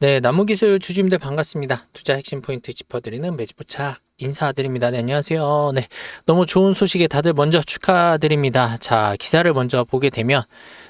네, 나무기술 주주님들 반갑습니다. 투자 핵심 포인트 짚어드리는 매집포차 인사드립니다. 네, 안녕하세요. 네, 너무 좋은 소식에 다들 먼저 축하드립니다. 자, 기사를 먼저 보게 되면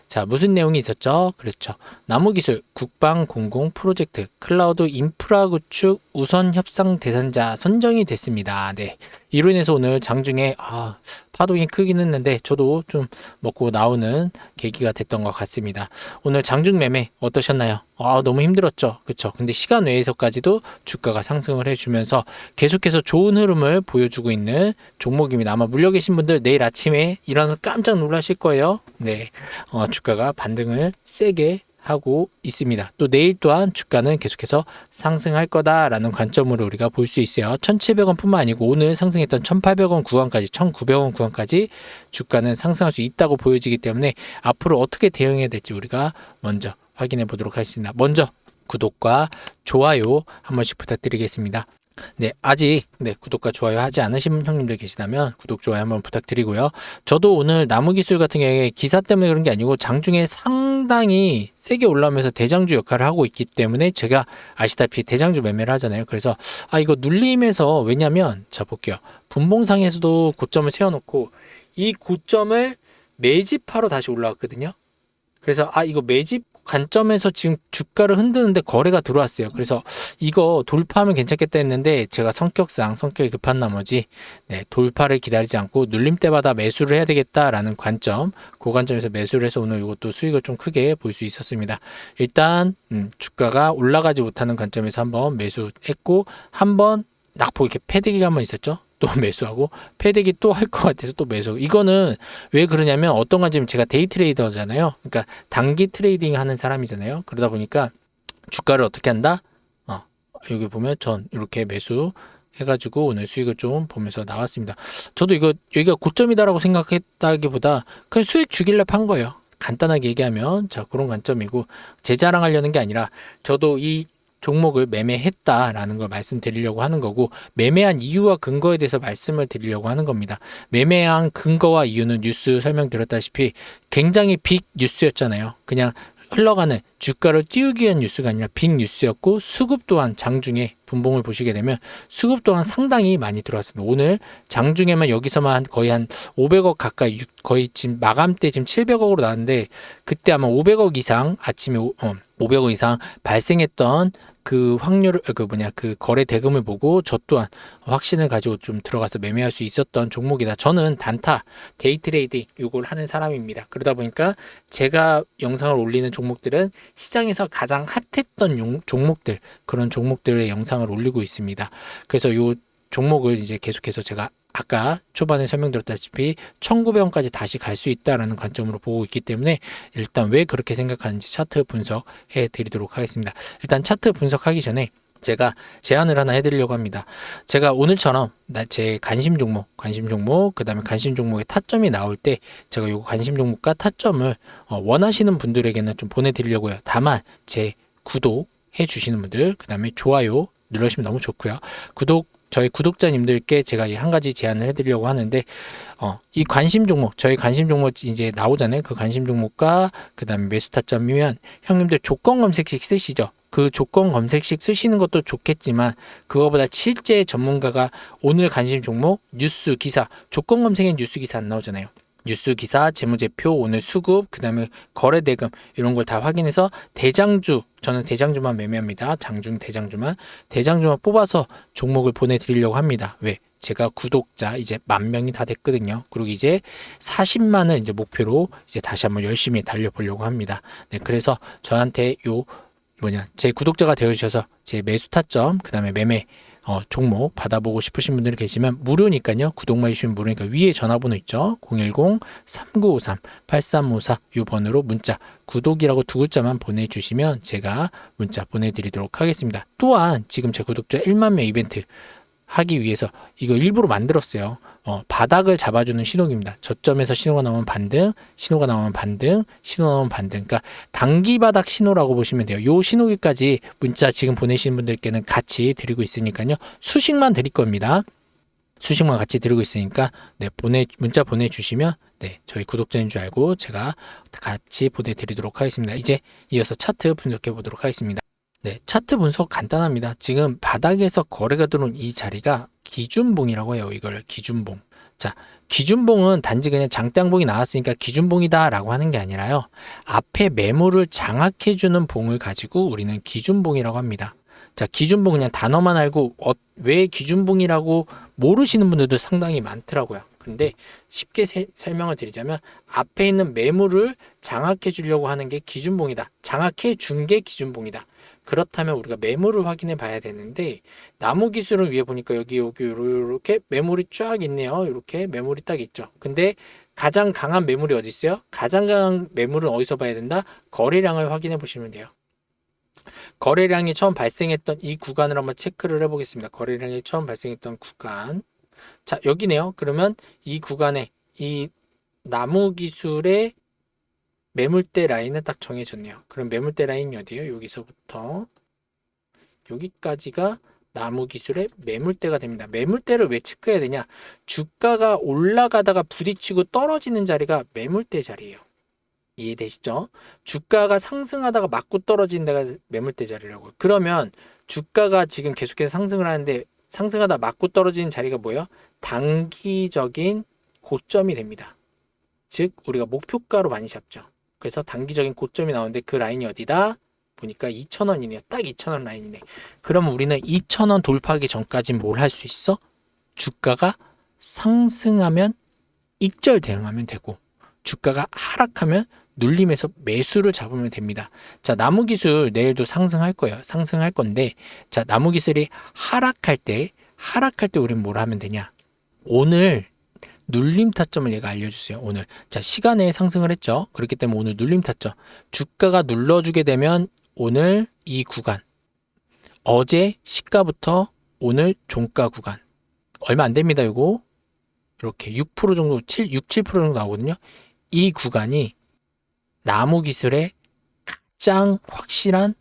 자, 무슨 내용이 있었죠? 그렇죠. 나무기술 국방 공공 프로젝트 클라우드 인프라 구축 우선 협상 대상자 선정이 됐습니다. 네. 이로 인해서 오늘 장중에 아, 파동이 크긴 했는데 저도 좀 먹고 나오는 계기가 됐던 것 같습니다. 오늘 장중 매매 어떠셨나요? 아, 너무 힘들었죠. 그렇죠. 근데 시간 외에서까지도 주가가 상승을 해주면서 계속해서 좋은 흐름을 보여주고 있는 종목입니다. 아마 물려 계신 분들 내일 아침에 일어나서 깜짝 놀라실 거예요. 네, 어, 주가가 반등을 세게 하고 있습니다. 또 내일 또한 주가는 계속해서 상승할 거다라는 관점으로 우리가 볼 수 있어요. 1,700원 뿐만 아니고 오늘 상승했던 1,800원 구간까지 1,900원 구간까지 주가는 상승할 수 있다고 보여지기 때문에 앞으로 어떻게 대응해야 될지 우리가 먼저 확인해 보도록 하겠습니다. 먼저 구독과 좋아요 한 번씩 부탁드리겠습니다. 네, 아직 네, 구독과 좋아요 하지 않으신 형님들 계시다면 구독, 좋아요 한번 부탁드리고요. 저도 오늘 나무 기술 같은 경우에 기사 때문에 그런 게 아니고 장중에 상당히 세게 올라오면서 대장주 역할을 하고 있기 때문에 제가 아시다시피 대장주 매매를 하잖아요. 그래서 아 이거 눌림에서 왜냐면 자 볼게요. 분봉상에서도 고점을 세워놓고 이 고점을 매집하러 다시 올라왔거든요. 그래서 아 이거 매집 관점에서 지금 주가를 흔드는데 거래가 들어왔어요. 그래서 이거 돌파하면 괜찮겠다 했는데 제가 성격상 성격이 급한 나머지 네, 돌파를 기다리지 않고 눌림 때마다 매수를 해야 되겠다라는 관점 그 관점에서 매수를 해서 오늘 이것도 수익을 좀 크게 볼 수 있었습니다. 일단 음, 주가가 올라가지 못하는 관점에서 한번 매수했고 한번 낙폭 이렇게 패대기가 한번 있었죠. 또 매수하고 패대기 또 할 것 같아서 또 매수. 이거는 왜 그러냐면 어떤 관점이 제가 데이 트레이더잖아요. 그러니까 단기 트레이딩 하는 사람이잖아요. 그러다 보니까 주가를 어떻게 한다? 어, 여기 보면 전 이렇게 매수 해가지고 오늘 수익을 좀 보면서 나왔습니다. 저도 이거 여기가 고점이다라고 생각했다기보다 그냥 수익 주길래 판 거예요. 간단하게 얘기하면 자 그런 관점이고 제 자랑하려는 게 아니라 저도 이 종목을 매매했다라는 걸 말씀드리려고 하는 거고 매매한 이유와 근거에 대해서 말씀을 드리려고 하는 겁니다. 매매한 근거와 이유는 뉴스 설명드렸다시피 굉장히 빅 뉴스였잖아요. 그냥 흘러가는 주가를 띄우기 위한 뉴스가 아니라 빅 뉴스였고 수급 또한 장중에 분봉을 보시게 되면 수급 또한 상당히 많이 들어왔습니다. 오늘 장중에만 여기서만 거의 한 500억 가까이 육- 거의 지금 마감 때 지금 700억으로 나왔는데 그때 아마 500억 이상 아침에 오- 어, 500억 이상 발생했던 그 확률을 그 뭐냐 그 거래 대금을 보고 저 또한 확신을 가지고 좀 들어가서 매매할 수 있었던 종목이다. 저는 단타 데이 트레이딩 요걸 하는 사람입니다. 그러다 보니까 제가 영상을 올리는 종목들은 시장에서 가장 핫했던 용- 종목들 그런 종목들의 영상을 올리고 있습니다. 그래서 요 종목을 이제 계속해서 제가 아까 초반에 설명드렸다시피 1900원까지 다시 갈 수 있다라는 관점으로 보고 있기 때문에 일단 왜 그렇게 생각하는지 차트 분석해 드리도록 하겠습니다. 일단 차트 분석하기 전에 제가 제안을 하나 해드리려고 합니다. 제가 오늘처럼 나- 제 관심 종목, 관심 종목, 그 다음에 관심 종목의 타점이 나올 때 제가 요 관심 종목과 타점을 어, 원하시는 분들에게는 좀 보내드리려고요. 다만 제 구독 해주시는 분들, 그 다음에 좋아요 눌러주시면 너무 좋고요. 구독 저희 구독자님들께 제가 이한 가지 제안을 해드리려고 하는데 어, 이 관심 종목 저희 관심 종목 이제 나오잖아요. 그 관심 종목과 그 다음에 매수 타점이면 형님들 조건 검색식 쓰시죠. 그 조건 검색식 쓰시는 것도 좋겠지만 그거보다 실제 전문가가 오늘 관심 종목 뉴스 기사 조건 검색엔 뉴스 기사 안 나오잖아요. 뉴스 기사, 재무제표, 오늘 수급, 그 다음에 거래 대금 이런 걸 다 확인해서 대장주 저는 대장주만 매매합니다. 장중 대장주만 대장주만 뽑아서 종목을 보내드리려고 합니다. 왜? 제가 구독자 이제 만 명이 다 됐거든요. 그리고 이제 40만을 이제 목표로 이제 다시 한번 열심히 달려보려고 합니다. 네, 그래서 저한테 요 뭐냐 제 구독자가 되어주셔서 제 매수 타점 그 다음에 매매 어, 종목 받아보고 싶으신 분들이 계시면 무료니까요. 구독만 해주시면 무료니까 위에 전화번호 있죠. 010-3953-8354 이 번호로 문자 구독이라고 두 글자만 보내주시면 제가 문자 보내드리도록 하겠습니다. 또한 지금 제 구독자 1만 명 이벤트 하기 위해서 이거 일부러 만들었어요. 어, 바닥을 잡아주는 신호기입니다. 저점에서 신호가 나오면 반등, 신호가 나오면 반등, 신호가 나오면 반등. 그러니까 단기 바닥 신호라고 보시면 돼요. 요 신호기까지 문자 지금 보내시는 분들께는 같이 드리고 있으니까요. 수식만 드릴 겁니다. 수식만 같이 드리고 있으니까 네, 보내 문자 보내 주시면 네, 저희 구독자인 줄 알고 제가 같이 보내 드리도록 하겠습니다. 이제 이어서 차트 분석해 보도록 하겠습니다. 네, 차트 분석 간단합니다. 지금 바닥에서 거래가 들어온 이 자리가 기준봉이라고 해요. 이걸 기준봉. 자, 기준봉은 단지 그냥 장땅봉이 나왔으니까 기준봉이다라고 하는 게 아니라요. 앞에 매물을 장악해주는 봉을 가지고 우리는 기준봉이라고 합니다. 자, 기준봉 그냥 단어만 알고 어, 왜 기준봉이라고 모르시는 분들도 상당히 많더라고요. 근데 쉽게 세- 설명을 드리자면 앞에 있는 매물을 장악해 주려고 하는 게 기준봉이다. 장악해 준 게 기준봉이다. 그렇다면 우리가 매물을 확인해 봐야 되는데 나무 기술을 위해 보니까 여기 여기 이렇게 매물이 쫙 있네요. 이렇게 매물이 딱 있죠. 근데 가장 강한 매물이 어디 있어요? 가장 강한 매물은 어디서 봐야 된다? 거래량을 확인해 보시면 돼요. 거래량이 처음 발생했던 이 구간을 한번 체크를 해보겠습니다. 거래량이 처음 발생했던 구간. 자, 여기네요. 그러면 이 구간에 이 나무 기술의 매물대 라인은 딱 정해졌네요. 그럼 매물대 라인이 어디예요? 여기서부터 여기까지가 나무 기술의 매물대가 됩니다. 매물대를 왜 체크해야 되냐? 주가가 올라가다가 부딪히고 떨어지는 자리가 매물대 자리예요. 이해되시죠? 주가가 상승하다가 맞고 떨어지는 데가 매물대 자리라고. 그러면 주가가 지금 계속해서 상승을 하는데 상승하다 맞고 떨어지는 자리가 뭐예요? 단기적인 고점이 됩니다. 즉 우리가 목표가로 많이 잡죠. 그래서 단기적인 고점이 나오는데 그 라인이 어디다? 보니까 2,000원이네요. 딱 2,000원 라인이네. 그럼 우리는 2,000원 돌파하기 전까지 뭘 할 수 있어? 주가가 상승하면 익절 대응하면 되고 주가가 하락하면 눌림에서 매수를 잡으면 됩니다. 자, 나무 기술 내일도 상승할 거예요. 상승할 건데, 자, 나무 기술이 하락할 때, 하락할 때 우리는 뭘 하면 되냐? 오늘 눌림 타점을 얘가 알려주세요. 오늘. 자, 시간에 상승을 했죠. 그렇기 때문에 오늘 눌림 타점. 주가가 눌러주게 되면 오늘 이 구간. 어제 시가부터 오늘 종가 구간. 얼마 안 됩니다, 요거. 이렇게 6% 정도, 7, 6, 7% 정도 나오거든요. 이 구간이 나무 기술의 가장 확실한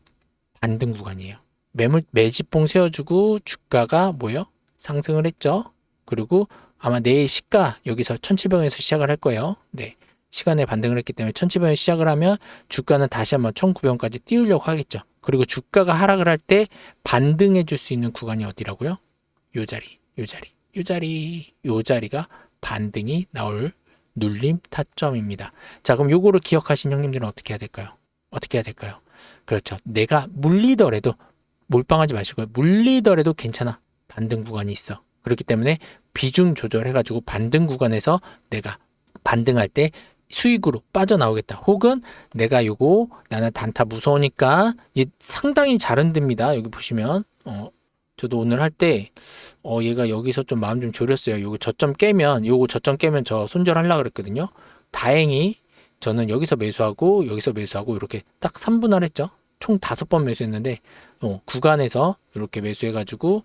반등 구간이에요. 매물 매집봉 세워주고 주가가 뭐요? 상승을 했죠. 그리고 아마 내일 시가 여기서 1,700원에서 시작을 할 거예요. 네. 시간에 반등을 했기 때문에 1,700원 시작을 하면 주가는 다시 한번 1,900원까지 띄우려고 하겠죠. 그리고 주가가 하락을 할 때 반등해 줄 수 있는 구간이 어디라고요? 요 자리, 요 자리, 요 자리, 요 자리가 반등이 나올 눌림 타점입니다. 자, 그럼 요거를 기억하신 형님들은 어떻게 해야 될까요? 어떻게 해야 될까요? 그렇죠. 내가 물리더라도 몰빵하지 마시고요. 물리더라도 괜찮아. 반등 구간이 있어. 그렇기 때문에 비중 조절해가지고 반등 구간에서 내가 반등할 때 수익으로 빠져나오겠다. 혹은 내가 요거 나는 단타 무서우니까 얘 상당히 잘 흔듭니다. 여기 보시면 어 저도 오늘 할 때 어 얘가 여기서 좀 마음 좀 졸였어요. 요거 저점 깨면 요거 저점 깨면 저 손절하려고 그랬거든요. 다행히 저는 여기서 매수하고 여기서 매수하고 이렇게 딱 3분할 했죠. 총 다섯 번 매수했는데 어, 구간에서 이렇게 매수해 가지고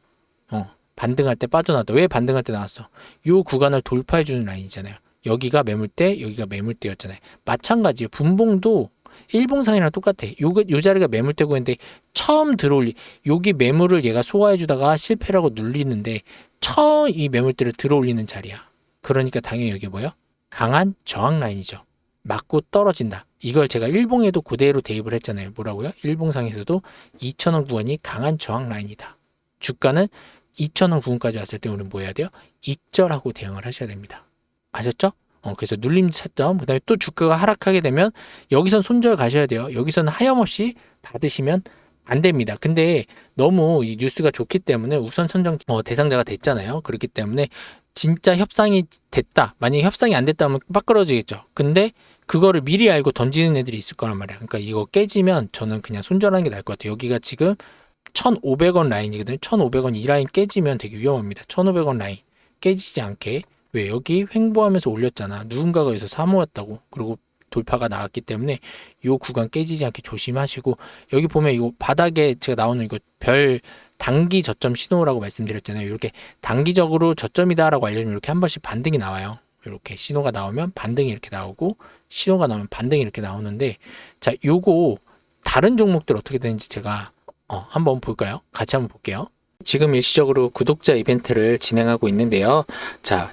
어, 반등할 때 빠져나왔다. 왜 반등할 때 나왔어? 요 구간을 돌파해 주는 라인이잖아요. 여기가 매물대, 여기가 매물대였잖아요. 마찬가지예요. 분봉도 일봉상이랑 똑같아. 요, 요 자리가 매물대고 있는데 처음 들어올리 여기 매물을 얘가 소화해 주다가 실패라고 눌리는데 처음 이 매물대를 들어올리는 자리야. 그러니까 당연히 여기 뭐야? 강한 저항 라인이죠. 맞고 떨어진다. 이걸 제가 일봉에도 그대로 대입을 했잖아요. 뭐라고요? 일봉상에서도 2,000원 구간이 강한 저항 라인이다. 주가는 2,000원 구간까지 왔을 때 우리는 뭐 해야 돼요? 익절하고 대응을 하셔야 됩니다. 아셨죠? 어, 그래서 눌림 차점, 그 다음에 또 주가가 하락하게 되면 여기선 손절 가셔야 돼요. 여기서는 하염없이 받으시면 안 됩니다. 근데 너무 이 뉴스가 좋기 때문에 우선 선정 어, 대상자가 됐잖아요. 그렇기 때문에 진짜 협상이 됐다. 만약에 협상이 안 됐다면 빠끄러지겠죠. 근데 그거를 미리 알고 던지는 애들이 있을 거란 말이야. 그러니까 이거 깨지면 저는 그냥 손절하는 게 나을 것 같아요. 여기가 지금 1,500원 라인이거든요. 1,500원 이 라인 깨지면 되게 위험합니다. 1,500원 라인 깨지지 않게 왜 여기 횡보하면서 올렸잖아. 누군가가 여기서 사모았다고. 그리고 돌파가 나왔기 때문에 요 구간 깨지지 않게 조심하시고 여기 보면 이거 바닥에 제가 나오는 이거 별 단기 저점 신호라고 말씀드렸잖아요. 이렇게 단기적으로 저점이다라고 알려주면 이렇게 한 번씩 반등이 나와요. 이렇게 신호가 나오면 반등이 이렇게 나오고 신호가 나오면 반등이 이렇게 나오는데 자 요거 다른 종목들 어떻게 되는지 제가 어, 한번 볼까요? 같이 한번 볼게요. 지금 일시적으로 구독자 이벤트를 진행하고 있는데요. 자,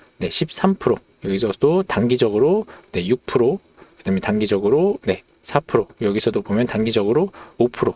네, 13% 여기서도 단기적으로 네, 6% 그다음에 단기적으로 네, 4% 여기서도 보면 단기적으로 5%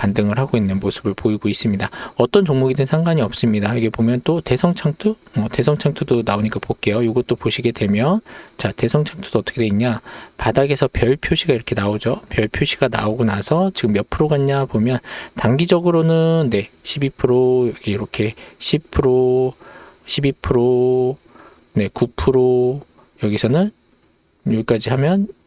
반등을 하고 있는 모습을 보이고 있습니다. 어떤 종목이든 상관이 없습니다. 이게 보면 또 대성창투, 어, 대성창투도 나오니까 볼게요. 이것도 보시게 되면 자 대성창투도 어떻게 돼 있냐? 바닥에서 별 표시가 이렇게 나오죠. 별 표시가 나오고 나서 지금 몇 프로 갔냐 보면 단기적으로는 네 12% 여기 이렇게 10% 12%네 9% 여기서는 여기까지 하면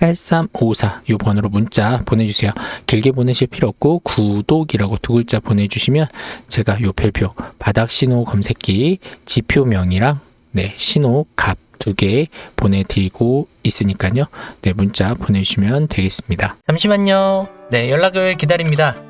8354이 번호로 문자 보내주세요. 길게 보내실 필요 없고 구독이라고 두 글자 보내주시면 제가 요 별표 바닥 신호 검색기 지표명이랑 네 신호 값 두 개 보내드리고 있으니까요. 네 문자 보내주시면 되겠습니다. 잠시만요. 네 연락을 기다립니다.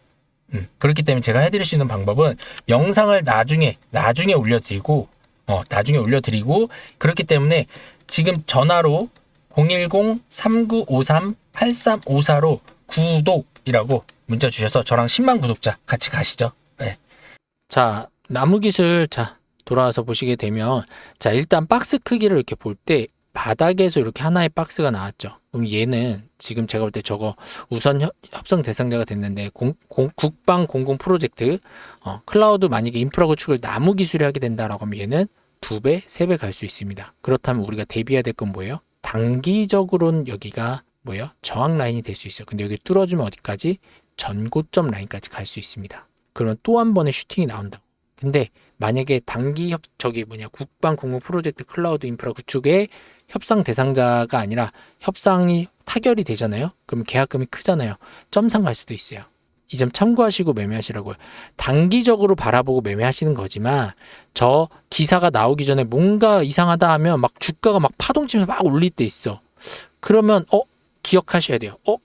음, 그렇기 때문에 제가 해드릴 수 있는 방법은 영상을 나중에 나중에 올려드리고 어, 나중에 올려드리고 그렇기 때문에 지금 전화로 010-3953-8354로 구독이라고 문자 주셔서 저랑 10만 구독자 같이 가시죠. 네. 자, 나무 기술 자 돌아와서 보시게 되면 자 일단 박스 크기를 이렇게 볼 때 바닥에서 이렇게 하나의 박스가 나왔죠. 그럼 얘는 지금 제가 볼 때 저거 우선 협, 협상 대상자가 됐는데 공, 공, 국방 공공 프로젝트 어, 클라우드 만약에 인프라 구축을 나무 기술이 하게 된다라고 하면 얘는 두 배, 세 배 갈 수 있습니다. 그렇다면 우리가 대비해야 될 건 뭐예요? 단기적으로는 여기가 뭐예요? 저항 라인이 될 수 있어요. 근데 여기 뚫어주면 어디까지? 전고점 라인까지 갈 수 있습니다. 그러면 또 한 번의 슈팅이 나온다고. 근데 만약에 단기 협 저기 뭐냐 국방 공무 프로젝트 클라우드 인프라 구축의 협상 대상자가 아니라 협상이 타결이 되잖아요. 그러면 계약금이 크잖아요. 점상 갈 수도 있어요. 이 점 참고하시고 매매하시라고요. 단기적으로 바라보고 매매하시는 거지만 저 기사가 나오기 전에 뭔가 이상하다 하면 막 주가가 막 파동치면서 막 올릴 때 있어. 그러면 어 기억하셔야 돼요. 어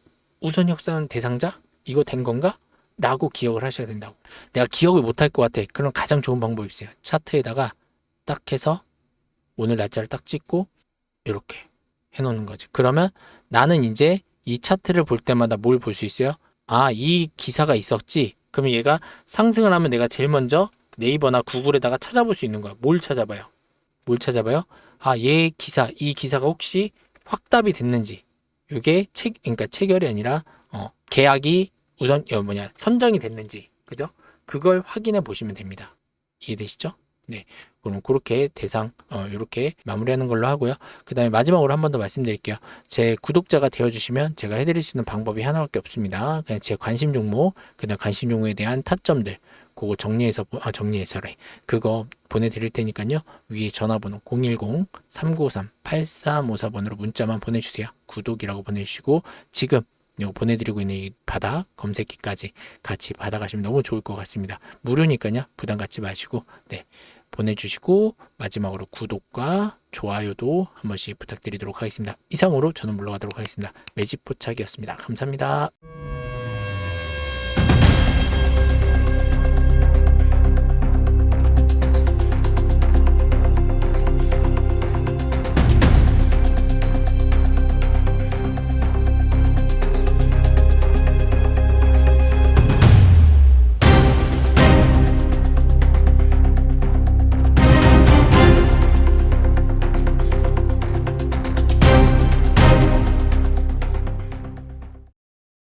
우선 협상 대상자 이거 된 건가? 라고 기억을 하셔야 된다고. 내가 기억을 못할 것 같아. 그럼 가장 좋은 방법이 있어요. 차트에다가 딱 해서 오늘 날짜를 딱 찍고 이렇게 해놓는 거지. 그러면 나는 이제 이 차트를 볼 때마다 뭘 볼 수 있어요? 아, 이 기사가 있었지. 그러면 얘가 상승을 하면 내가 제일 먼저 네이버나 구글에다가 찾아볼 수 있는 거야. 뭘 찾아봐요? 뭘 찾아봐요? 아, 얘 기사, 이 기사가 혹시 확답이 됐는지. 이게 체, 그러니까 체결이 아니라 어, 계약이 우선 어, 뭐냐 선정이 됐는지, 그죠? 그걸 확인해 보시면 됩니다. 이해되시죠? 네, 그럼 그렇게 대상 어, 이렇게 마무리하는 걸로 하고요. 그 다음에 마지막으로 한 번 더 말씀드릴게요. 제 구독자가 되어주시면 제가 해드릴 수 있는 방법이 하나밖에 없습니다. 그냥 제 관심 종목, 그다음 관심 종목에 대한 타점들, 그거 정리해서 보- 아, 정리해서래. 그거 보내드릴 테니까요. 위에 전화번호 010-3953-8354번으로 문자만 보내주세요. 구독이라고 보내주시고 지금 보내드리고 있는 이 바닥 검색기까지 같이 받아가시면 너무 좋을 것 같습니다. 무료니까요. 부담 갖지 마시고 네 보내주시고 마지막으로 구독과 좋아요도 한 번씩 부탁드리도록 하겠습니다. 이상으로 저는 물러가도록 하겠습니다. 매집 포착이었습니다. 감사합니다.